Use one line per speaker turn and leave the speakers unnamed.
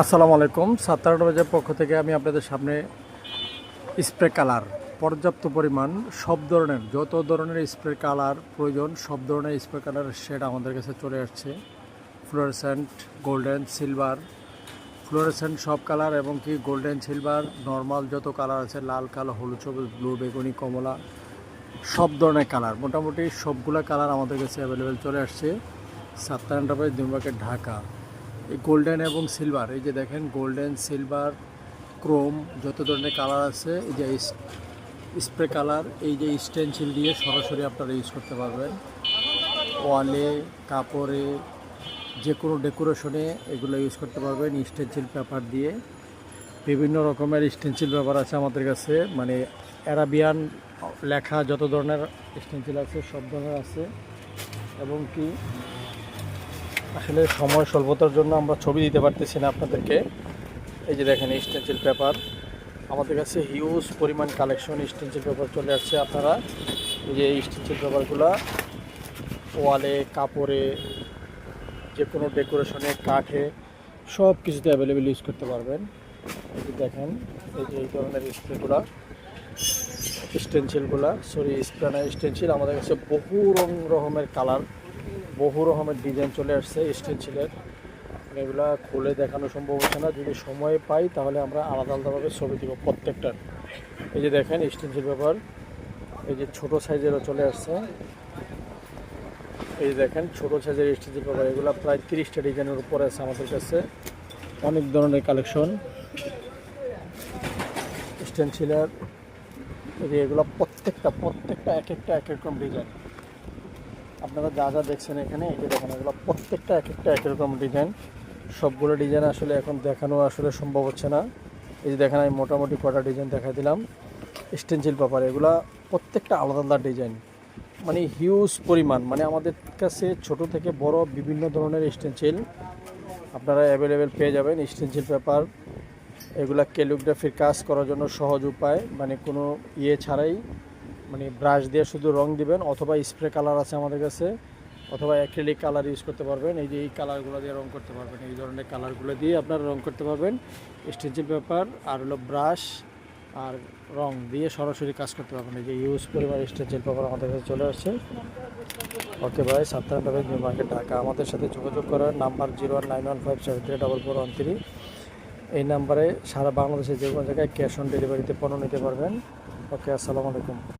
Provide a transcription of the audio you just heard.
আসসালামু আলাইকুম। সাতার বাজার পক্ষ থেকে আমি আপনাদের সামনে স্প্রে কালার, পর্যাপ্ত পরিমাণ, সব ধরনের, যত ধরনের স্প্রে কালার প্রয়োজন, সব ধরনের স্প্রে কালারের শেড আমাদের কাছে চলে আসছে। ফ্লোরেসেন্ট, গোল্ডেন, সিলভার, ফ্লোরেসেন্ট সব কালার এবং কি গোল্ডেন, সিলভার, নর্মাল যত কালার আছে, লাল, কালো, হলুদ, সবুজ, ব্লু, বেগুনি, কমলা, সব ধরনের কালার, মোটামুটি সবগুলো কালার আমাদের কাছে অ্যাভেলেবেল চলে আসছে। Sattar enterprise market Dhaka. Golden এবং সিলভার, এই যে দেখেন গোল্ডেন, সিলভার, ক্রোম, যত ধরনের কালার আছে, এই যে স্প্রে কালার, এই যে স্টেনসিল দিয়ে সরাসরি আপনারা ইউজ করতে পারবেন। ওয়ালে, কাপড়ে যে কোনো ডেকোরেশনে এগুলো ইউজ করতে পারবেন, স্টেনসিল পেপার দিয়ে। বিভিন্ন রকমের স্টেনসিল পেপার আছে আমাদের কাছে মানে অ্যারাবিয়ান লেখা যত ধরনের স্টেনসিল আছে, সব ধরনের আছে। এবং কি? আসলে সময় স্বল্পতার জন্য আমরা ছবি দিতে পারতেছি না আপনাদেরকে। এই যে দেখেন স্টেন্সিল পেপার আমাদের কাছে হিউজ পরিমাণ কালেকশন স্টেন্সিল পেপার চলে আসছে আপনারা। এই যে স্টেন্সিল পেপারগুলো ওয়ালে কাপড়ে যে কোনো ডেকোরেশনে কাঠে, সব কিছুতে অ্যাভেলেবেল ইউজ করতে পারবেন। এই যে দেখেন, এই যে এই ধরনের স্প্রেগুলো স্টেনসিলগুলো সরি স্প্রে স্টেনসিল আমাদের কাছে বহু রং রকমের কালার বহু রকমের ডিজাইন চলে আসছে স্টেনসিলের এগুলো খুলে দেখানো সম্ভব হচ্ছে না। যদি সময় পাই, তাহলে আমরা আলাদা আলাদাভাবে ছবি দিব প্রত্যেকটার এই যে দেখেন স্টেনসিল পেপার এই যে ছোট সাইজেরও চলে আসছে। এই দেখেন, ছোট সাইজের স্টেনসিল পেপার এগুলো প্রায় তিরিশটা ডিজাইনের উপরে আছে আমাদের কাছে। অনেক ধরনের কালেকশন স্টেনসিলের এই যে এগুলো প্রত্যেকটা প্রত্যেকটা এক একটা, এক এক রকম ডিজাইন আপনারা যা যা দেখছেন এখানে, এই যে দেখেন এগুলো প্রত্যেকটা এক একটা এক রকম ডিজাইন। সবগুলো ডিজাইন আসলে এখন দেখানো আসলে সম্ভব হচ্ছে না। এই যে দেখেন, আমি মোটামুটি কটা ডিজাইন দেখা দিলাম। স্টেনসিল পেপার, এগুলা প্রত্যেকটা আলাদা আলাদা ডিজাইন। মানে হিউজ পরিমাণ। মানে আমাদের কাছে ছোট থেকে বড় বিভিন্ন ধরনের স্টেনসিল আপনারা অ্যাভেলেবেল পেয়ে যাবেন। স্টেনসিল পেপার, এগুলা ক্যালিগ্রাফির কাজ করার জন্য সহজ উপায়। মানে কোনো ইয়ে ছাড়াই মানে ব্রাশ দিয়ে শুধু রং দিবেন অথবা স্প্রে কালার আছে আমাদের কাছে, অথবা অ্যাক্রিলিক কালার ইউজ করতে পারবেন। এই যে এই কালারগুলো দিয়ে রং করতে পারবেন। এই ধরনের কালারগুলো দিয়ে আপনারা রং করতে পারবেন। স্টেঞ্চিল পেপার আর হলো ব্রাশ আর রং দিয়ে সরাসরি কাজ করতে পারবেন। এই যে ইউজ পরিমাণ স্টেঞ্চিল পেপার আমাদের কাছে চলে আসছে। ওকে ভাই সাতটা নিউ মার্কেট ঢাকা আমাদের সাথে যোগাযোগ করার number zero one nine one five seven three double four one three. এই নাম্বারে সারা বাংলাদেশে যে কোনো জায়গায় ক্যাশ অন ডেলিভারিতে পণ্য নিতে পারবেন। ওকে, আসসালামু আলাইকুম।